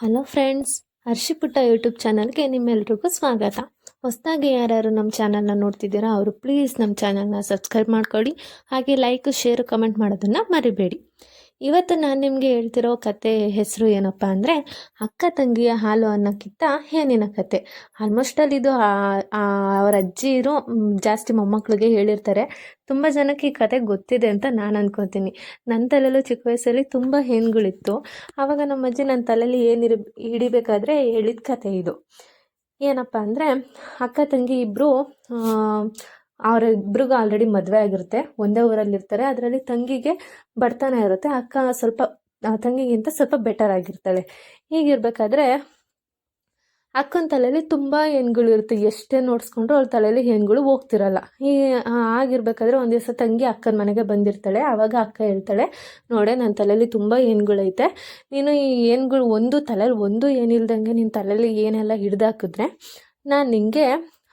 Hello friends ಹರ್ಷಿಪುಟ್ಟ YouTube ಚಾನಲ್ಗೆ ನಿಮ್ಮೆಲ್ರಿಗೂ ಸ್ವಾಗತ. ಹೊಸದಾಗಿ ಯಾರ್ಯಾರು ನಮ್ಮ ಚಾನಲ್ನ ನೋಡ್ತಿದ್ದೀರಾ, ಅವರು ಪ್ಲೀಸ್ ನಮ್ಮ ಚಾನಲ್ನ ಸಬ್ಸ್ಕ್ರೈಬ್ ಮಾಡ್ಕೊಳ್ಳಿ. ಹಾಗೆ ಲೈಕ್ ಶೇರ್ ಕಮೆಂಟ್ ಮಾಡೋದನ್ನು ಮರಿಬೇಡಿ. ಇವತ್ತು ನಾನು ನಿಮಗೆ ಹೇಳ್ತಿರೋ ಕತೆ ಹೆಸರು ಏನಪ್ಪ ಅಂದರೆ, ಅಕ್ಕ ತಂಗಿಯ ಹಾಲು ಅನ್ನೋಕ್ಕಿಂತ ಏನಿನ ಕತೆ. ಆಲ್ಮೋಸ್ಟ್ ಅಲ್ಲಿ ಇದು ಅವರ ಅಜ್ಜಿಯರು ಅವ್ರ ಅಜ್ಜಿರು ಜಾಸ್ತಿ ಮೊಮ್ಮಕ್ಕಳಿಗೆ ಹೇಳಿರ್ತಾರೆ. ತುಂಬ ಜನಕ್ಕೆ ಈ ಕತೆ ಗೊತ್ತಿದೆ ಅಂತ ನಾನು ಅಂದ್ಕೊತೀನಿ ನನ್ನ ತಲೆಯಲ್ಲೂ ಚಿಕ್ಕ ವಯಸ್ಸಲ್ಲಿ ತುಂಬ ಹೇನ್ಗಳಿತ್ತು ಆವಾಗ ನಮ್ಮ ಅಜ್ಜಿ ನನ್ನ ತಲೆಯಲ್ಲಿ ಏನಿರ, ಹಿಡಿಬೇಕಾದ್ರೆ ಹೇಳಿದ ಕತೆ ಇದು. ಏನಪ್ಪ ಅಂದರೆ, ಅಕ್ಕ ತಂಗಿ ಇಬ್ಬರು ಅವರ ಇಬ್ರಿಗೂ ಆಲ್ರೆಡಿ ಮದುವೆ ಆಗಿರುತ್ತೆ. ಒಂದೇ ಊರಲ್ಲಿರ್ತಾರೆ ಅದರಲ್ಲಿ ತಂಗಿಗೆ ಬಡತನ ಇರುತ್ತೆ. ಅಕ್ಕ ಸ್ವಲ್ಪ ತಂಗಿಗಿಂತ ಸ್ವಲ್ಪ ಬೆಟರ್ ಆಗಿರ್ತಾಳೆ. ಹೀಗಿರ್ಬೇಕಾದ್ರೆ ಅಕ್ಕನ ತಲೆಯಲ್ಲಿ ತುಂಬ ಹೆಣ್ಗಳು ಇರುತ್ತೆ. ಎಷ್ಟೇ ನೋಡ್ಸ್ಕೊಂಡ್ರು ಅವಳ ತಲೆಯಲ್ಲಿ ಹೆಣ್ಗಳು ಹೋಗ್ತಿರಲ್ಲ. ಈ ಆಗಿರ್ಬೇಕಾದ್ರೆ ಒಂದು ದಿವಸ ತಂಗಿ ಅಕ್ಕನ ಮನೆಗೆ ಬಂದಿರ್ತಾಳೆ. ಆವಾಗ ಅಕ್ಕ ಹೇಳ್ತಾಳೆ, ನೋಡೆ ನನ್ನ ತಲೆಯಲ್ಲಿ ತುಂಬ ಹೆಣ್ಗಳೈತೆ. ನೀನು ಈ ಹೆಣ್ಗಳು ಒಂದು ತಲೆಯಲ್ಲಿ, ಒಂದು ಏನಿಲ್ದಂಗೆ ನಿನ್ನ ತಲೆಯಲ್ಲಿ ಏನೆಲ್ಲ ಹಿಡ್ದಾಕಿದ್ರೆ ನಾನು ನಿಂಗೆ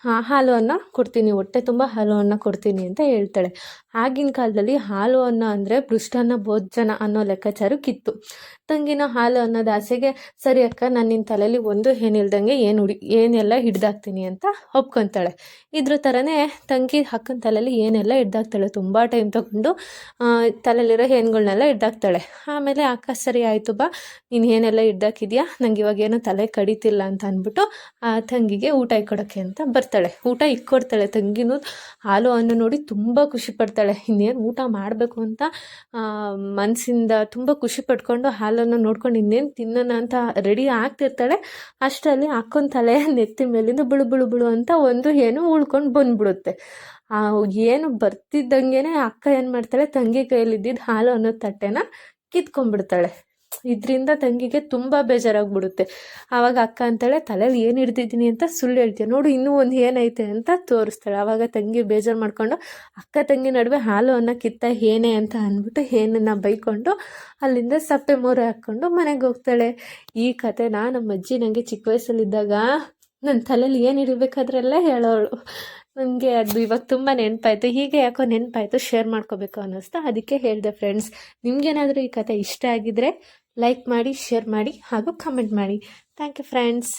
ಹಾಲು ಅನ್ನ ಕೊಡ್ತೀನಿ. ಹೊಟ್ಟೆ ತುಂಬ ಹಾಲು ಅನ್ನ ಕೊಡ್ತೀನಿ ಅಂತ ಹೇಳ್ತಾಳೆ. ಆಗಿನ ಕಾಲದಲ್ಲಿ ಹಾಲು ಅನ್ನ ಅಂದರೆ ಪೃಷ್ಟಾನ್ನ ಭೋಜನ ಅನ್ನೋ ಲೆಕ್ಕಾಚಾರಕ್ಕಿತ್ತು ತಂಗಿನ ಹಾಲು ಅನ್ನೋದು ಆಸೆಗೆ, ಸರಿ ಅಕ್ಕ, ನಾನು ನಿನ್ನ ತಲೆಯಲ್ಲಿ ಒಂದು ಏನಿಲ್ದಂಗೆ ಏನು ಹುಡಿ ಏನೆಲ್ಲ ಹಿಡ್ದಾಕ್ತೀನಿ ಅಂತ ಒಪ್ಕೊತಾಳೆ. ಇದ್ರ ಥರನೇ ತಂಗಿ ಅಕ್ಕನ ತಲೆಯಲ್ಲಿ ಏನೆಲ್ಲ ಹಿಡ್ದಾಕ್ತಾಳೆ. ತುಂಬ ಟೈಮ್ ತಗೊಂಡು ತಲೆಯಲ್ಲಿರೋ ಹೆಣ್ಗಳ್ನೆಲ್ಲ ಹಿಡ್ದಾಕ್ತಾಳೆ. ಆಮೇಲೆ, ಅಕ್ಕ, ಸರಿ ಆಯಿತು ಬಾ. ನೀನು ಏನೆಲ್ಲ ಹಿಡ್ದಾಕಿದ್ಯಾ? ನಂಗೆ ಇವಾಗ ಏನೋ ತಲೆ ಕಡಿತಿಲ್ಲ ಅಂತ ಅಂದ್ಬಿಟ್ಟು, ಆ, ತಂಗಿಗೆ ಊಟ ಇಕ್ಕೊಡೋಕ್ಕೆ ಅಂತ ಬರ್ತಾಳೆ. ಊಟ ಇಕ್ಕೊಡ್ತಾಳೆ ತಂಗಿನೂ ಹಾಲು ಅನ್ನು ನೋಡಿ ತುಂಬ ಖುಷಿ ಪಡ್ತಾಳೆ. ಇನ್ನೇನು ಊಟ ಮಾಡಬೇಕು ಅಂತ ಮನಸ್ಸಿಂದ ತುಂಬ ಖುಷಿ ಪಟ್ಕೊಂಡು ಹಾಲನ್ನು ನೋಡ್ಕೊಂಡು ಇನ್ನೇನು ತಿನ್ನೋಣ ಅಂತ ರೆಡಿ ಆಗ್ತಿರ್ತಾಳೆ. ಅಷ್ಟರಲ್ಲಿ ಅಕ್ಕನ ತಲೆ ನೆತ್ತಿ ಮೇಲಿಂದ ಬುಳು ಬುಳು ಬುಳು ಅಂತ ಒಂದು ಏನು ಉಳ್ಕೊಂಡು ಬಂದ್ಬಿಡುತ್ತೆ. ಏನು ಬರ್ತಿದ್ದಂಗೆ ಅಕ್ಕ ಏನು ಮಾಡ್ತಾಳೆ, ತಂಗಿ ಕೈಯಲ್ಲಿದ್ದಿದ್ದು ಹಾಲು ಅನ್ನೋ ತಟ್ಟೆನ ಕಿತ್ಕೊಂಡ್ಬಿಡ್ತಾಳೆ. ಇದರಿಂದ ತಂಗಿಗೆ ತುಂಬ ಬೇಜಾರಾಗ್ಬಿಡುತ್ತೆ. ಆವಾಗ ಅಕ್ಕ ಅಂತಾಳೆ ತಲೆಯಲ್ಲಿ ಏನು ಹಿಡ್ದಿದ್ದೀನಿ ಅಂತ ಸುಳ್ಳು ಹೇಳ್ತೀಯ? ನೋಡು, ಇನ್ನೂ ಒಂದು ಏನೈತೆ ಅಂತ ತೋರಿಸ್ತಾಳೆ. ಆವಾಗ ತಂಗಿ ಬೇಜಾರು ಮಾಡಿಕೊಂಡು, ಅಕ್ಕ ತಂಗಿ ನಡುವೆ ಹಾಲು ಅನ್ನ ಕಿತ್ತ ಏನೇ ಅಂತ ಅಂದ್ಬಿಟ್ಟು ಏನನ್ನು ಬೈಕೊಂಡು, ಅಲ್ಲಿಂದ ಸಪ್ಪೆ ಮೋರೆ ಹಾಕ್ಕೊಂಡು ಮನೆಗೆ ಹೋಗ್ತಾಳೆ. ಈ ಕತೆನ ನಮ್ಮ ಅಜ್ಜಿ ನನಗೆ ಚಿಕ್ಕ ವಯಸ್ಸಲ್ಲಿದ್ದಾಗ ನನ್ನ ತಲೆಯಲ್ಲಿ ಏನು ಇಡಬೇಕಾದ್ರೆಲ್ಲ ಹೇಳೋಳು. ನನಗೆ ಅದು ಇವಾಗ ತುಂಬ ನೆನಪಾಯಿತು. ಹೀಗೆ ಯಾಕೋ ನೆನಪಾಯಿತು ಶೇರ್ ಮಾಡ್ಕೋಬೇಕು ಅನ್ನಿಸ್ತಾ, ಅದಕ್ಕೆ ಹೇಳಿದೆ ಫ್ರೆಂಡ್ಸ್ ನಿಮಗೇನಾದರೂ ಈ ಕತೆ ಇಷ್ಟ ಆಗಿದರೆ ಲೈಕ್ ಮಾಡಿ ಶೇರ್ ಮಾಡಿ ಹಾಗೂ ಕಮೆಂಟ್ ಮಾಡಿ. Thank you friends